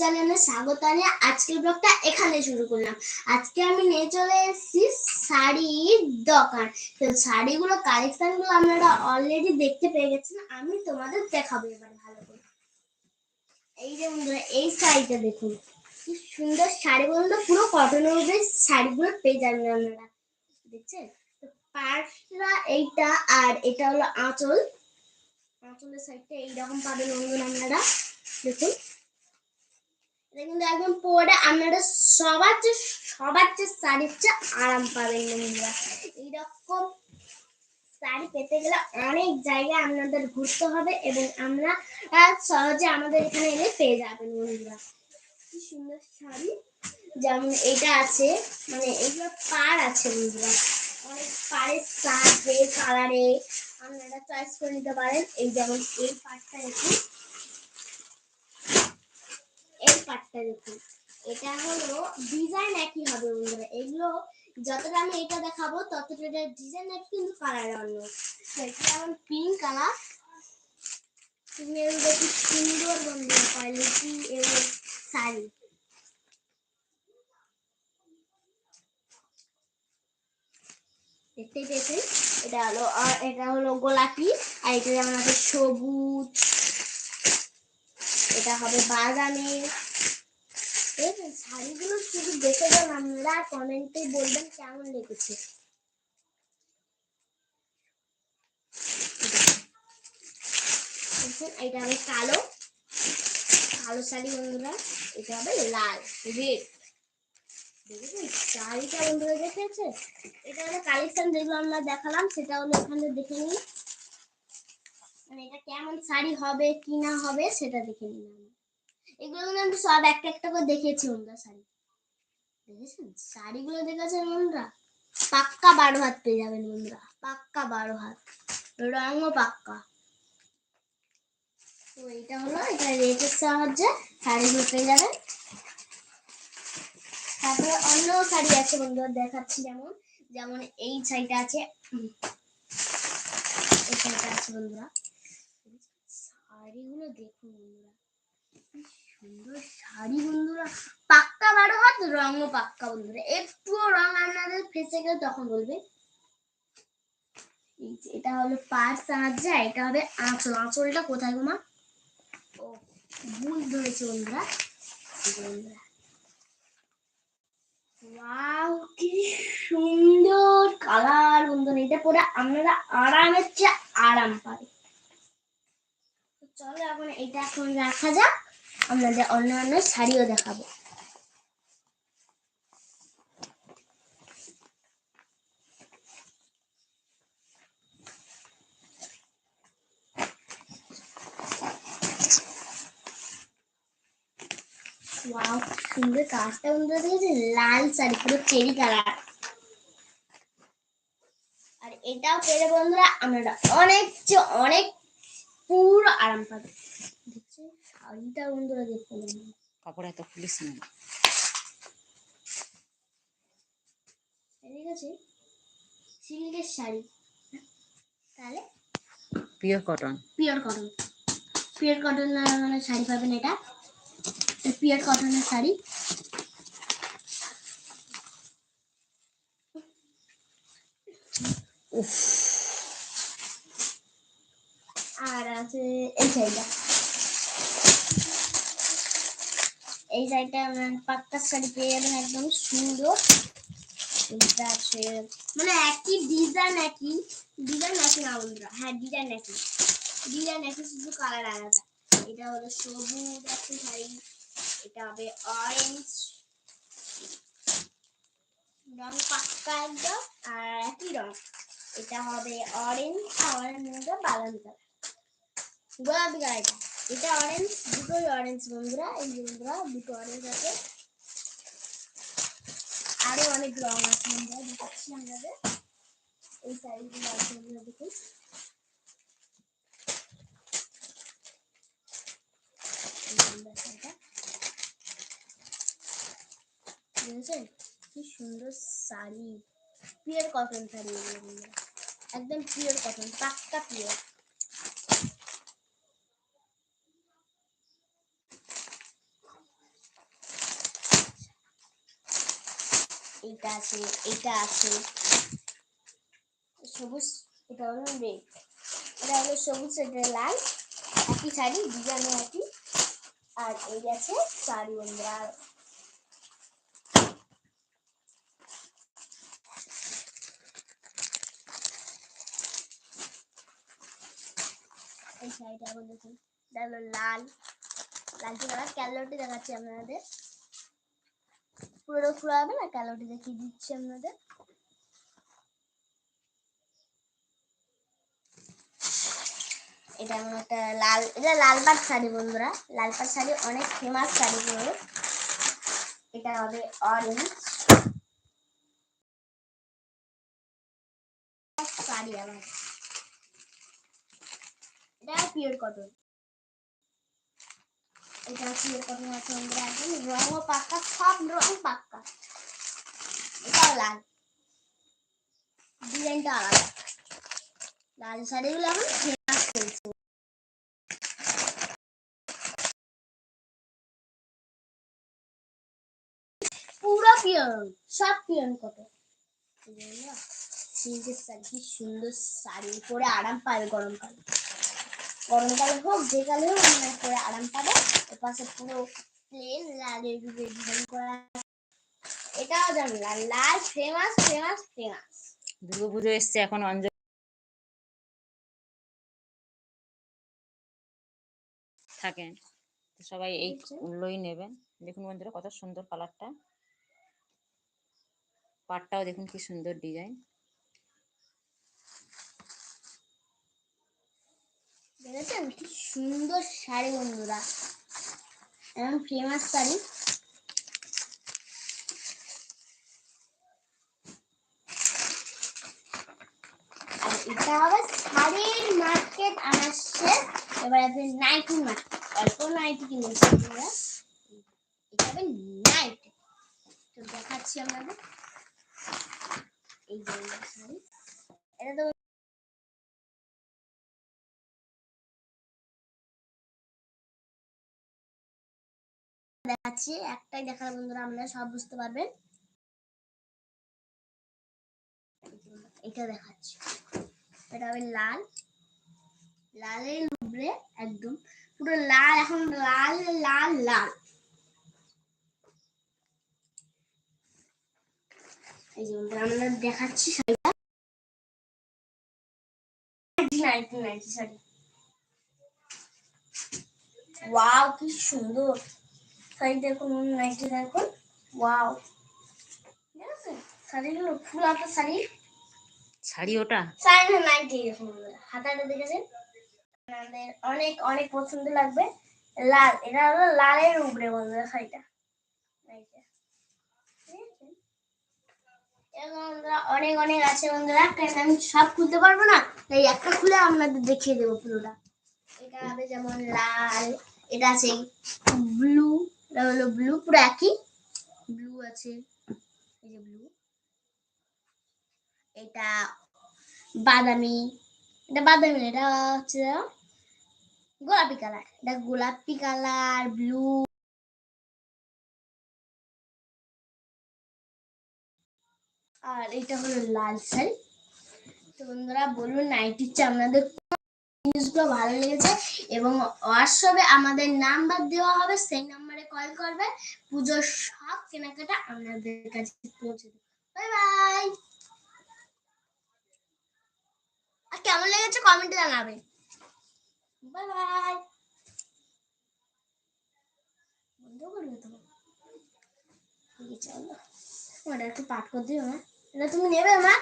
চ্যানেলে স্বাগত আজকের ব্লগটা এখানে শুরু করলাম। আজকে আমি নিয়ে চলে এসেছি শাড়ির দোকান। তো শাড়িগুলো কালেকশনগুলো আপনারা অলরেডি দেখতে পেয়ে গেছেন, আমি তোমাদের দেখাবো এবার ভালো করে। এই যে বন্ধুরা, এই শাড়িটা দেখুন। কি সুন্দর শাড়ি বলতে পুরো কটনের উপরে শাড়িগুলো পেয়ে যাবেন আপনারা। দেখছেন? তো পার্সটা এইটা আর এটা হলো আঁচল। আঁচলের সাইডটা এইরকম পাবেন বন্ধুরা আপনারা। দেখুন। কিন্তু একদম পরে আপনারা সবার চেয়ে সবার চেয়ে শাড়ির চেয়ে আরাম পাবেন বন্ধুরা। এইরকম শাড়ি পেতে গেলে অনেক জায়গায় আপনাদের ঘুরতে হবে এবং আমরা সহজে আমাদের এখানে এনে পেয়ে যাবেন বন্ধুরা। কি সুন্দর শাড়ি। যেমন এটা আছে মানে এগুলো পার আছে বন্ধুরা। অনেক পাড়ের সাজে কালারে আপনারা চয়েস করে নিতে পারেন। এই যেমন এই পাটটা দেখুন। এই পাটটা দেখুন। এটা হলো ডিজাইন একই হবে বন্ধুরা। এগুলো যতটা আমি এটা দেখাবো, ততটা ডিজাইন এক কিন্তু কালার অন্য। যেমন পিঙ্ক কালার এগুলো কি সুন্দর কোয়ালিটি এবং শাড়ি। দেখতেই পেয়েছেন? এটা হলো এটা হলো গোলাপি, আর এটা যেমন আছে সবুজ। এটা হবে বাদামি দেখবেন শাড়িগুলো শুধু দেখে যান আমরা কমেন্টে বলবেন কেমন লেগেছে। এটা হবে কালো। কালো শাড়ি বন্ধুরা, এটা হবে লাল রেড দেখেছেন শাড়িটা বন্ধুরা দেখেছে এটা হলো কালেকশন যেগুলো আমরা দেখালাম সেটা হলো এখানে দেখে নিন মানে এটা কেমন শাড়ি হবে, কি না হবে, সেটা দেখে নিন। এগুলো কিন্তু আমি সব একটা একটা করে দেখেছি বন্ধুরা শাড়ি। দেখেছেন? শাড়িগুলো দেখেছেন বন্ধুরা? পাক্কা বারো হাত পেয়ে যাবেন বন্ধুরা। পাক্কা বারো হাত। রঙও পাক্কা। তো এটা হলো, এটা রেটের সাহায্যে শাড়িগুলো পেয়ে যাবেন। তারপরে অন্য শাড়ি আছে বন্ধুরা, দেখাচ্ছি যেমন। যেমন এই শাড়িটা আছে। এই শাড়িটা আছে বন্ধুরা। শাড়িগুলো দেখুন বন্ধুরা। সুন্দর শাড়ি বন্ধুরা। পাক্কা বারো হাত রঙও পাক্কা বন্ধুরা। একটুও রং আপনাদের ফেসে গেলে তখন বলবে। এটা হলো সাহায্যে এটা হবে আঁচল আঁচলটা কোথায় ও, ভুল ধরেছে বন্ধুরা। বন্ধুরা ওয়াও, কি সুন্দর কালার বন্ধুরা। এটা পরে আপনারা আরামের চেয়ে আরাম পাবে চলো এখন এটা এখন রাখা যাক। আপনাদের অন্যান্য শাড়িও দেখাবো। ওয়াও সুন্দর কাজটা বন্ধুরা দেখেছে লাল শাড়ি, পুরো চেরি কালার। আর এটাও পেলে বন্ধুরা আপনারা অনেক অনেক পুরো আরাম পাবে। দেখছেন শাড়িটা বন্ধুরা দেখুন কাপড় এত খুলিস না। ঠিক আছে সিল্কের শাড়ি। তাহলে? Pure cotton pure cotton pure cotton মানে শাড়ি পাবেন এটা। পিওর কটনের শাড়ি। উফ। আর আছে, এই শাড়িটা এই শাড়িটা আপনার পাক্কা শাড়ি পেয়ে যাবেন, একদম সুন্দর। মানে একই ডিজাইন একই ডিজাইন একই না বন্ধুরা হ্যাঁ ডিজাইন একই। ডিজাইন একই, শুধু কালার আলাদা। এটা হলো সবুজ আছে শাড়ি, এটা হবে অরেঞ্জ রং পাক্কা একদম, আর একই রং। এটা হবে অরেঞ্জ আর অরেঞ্জ বাদামি কালার গোলাপি কালার এটা অরেঞ্জ দুটোই অরেঞ্জ বন্ধুরা এই বন্ধুরা দুটো অরেঞ্জ আছে আরও অনেক রং আছে বন্ধুরা দেখাচ্ছি আপনাদের এই শাড়িগুলো আছে বন্ধুরা দেখুন শাড়িটা কি সুন্দর শাড়ি পিওর কটন শাড়ি একদম পিওর কটন পাক্কা পিওর এইটা আছে এইটা আছে। সবুজ, এটা হলো রেড। এটা হলো সবুজ, এটা লাল। একই শাড়ি, ডিজাইনে একই। আর এই আছে শাড়ি বন্ধুরা। এই শাড়িটা এখন দেখুন এটা হলো লাল। লাল কালার ক্যালোটি দেখাচ্ছি আপনাদের। পুরো ফুল হবে না ক্যালোটি দেখিয়ে দিচ্ছি আপনাদের। এটা এমন একটা লাল, এটা লাল পাট শাড়ি বন্ধুরা। লাল পাট শাড়ি অনেক ফেমাস শাড়ি পুরো এটা হবে অরেঞ্জ শাড়ি আমার। এটা পিওর কটন এটা কটন আছে বন্ধুরা একদম? রঙও পাক্কা সব রং পাক্কা এটাও লাল। ডিজাইনটা আলাদা। লাল শাড়িগুলো এখন ফেমাস চলছে। পুরো পিওর, সব সিল্কের শাড়ি, কি সুন্দর শাড়ি। পরে আরাম পাবে গরমকালে। গরমকালে হোক, যে কালে হোক মানে পরে আরাম এপাশে পুরো প্লেন লালের রূপে ডিজাইন করা এটাও জানি লাল লাল ফেমাস ফেমাস ফেমাস দুর্গাপুজো এসছে এখন অঞ্জলি। থাকেন সবাই এই গুলোই নেবেন। দেখুন বন্ধুরা কত সুন্দর কালারটা পাটটাও দেখুন কি সুন্দর ডিজাইন দেখেছেন? কি সুন্দর শাড়ি বন্ধুরা। এমন ফেমাস শাড়ি আর এটা হবে শাড়ির মার্কেট আমার শেষ এবার আছে নাইটি মার্কেট অল্প নাইটি কিনেছি বন্ধুরা এটা হবে নাইটি তো দেখাচ্ছি আপনাদের এই যে শাড়ি এটা তো দেখাচ্ছি একটাই দেখার বন্ধুরা আপনারা সব বুঝতে পারবেন। এটা দেখাচ্ছি। এটা হবে লাল। লালের উপরে একদম। পুরো লাল, এখন লাল লাল লাল। দেখাচ্ছি শাড়িটা। ওয়াও কি সুন্দর। শাড়ি দেখুন নাইটি দেখুন। ওয়াও ঠিক আছে? শাড়িগুলো ফুল হাতা শাড়ি। শাড়ি ওটা? শাড়ি না নাইটি দেখুন। হাতাটা দেখেছেন? আমাদের অনেক অনেক পছন্দ লাগবে। লাল এটা হলো লালের উপরে বন্ধুরা শাড়িটা। বন্ধুরা অনেক অনেক আছে বন্ধুরা। আমি সব খুলতে পারব না? তাই একটা খুলে আপনাদের দেখিয়ে দেবো পুরোটা। এটা হবে যেমন লাল এটা আছে ব্লু এটা হলো ব্লু পুরো একই। ব্লু আছে, এই যে ব্লু এটা বাদামি এটা বাদামি এটা হচ্ছে গোলাপি কালার এটা গোলাপি কালার ব্লু আর এটা হলো লাল শাড়ি তো বন্ধুরা, বলুন, নাইটির চেয়ে জিনিসগুলো ভালো লেগেছে এবং হোয়াটসঅ্যাপে আমাদের নাম্বার দেওয়া হবে, সেই নাম্বারে কল করবে পুজোর সব কেনাকাটা আপনাদের কাছে পৌঁছে দেবে। Bye bye. আর কেমন লেগেছে কমেন্টে জানাবে বাই বাই। বন্ধ করবে তো? চলো ওটা একটু পাঠ করে দিও না এটা তুমি নেবে মা?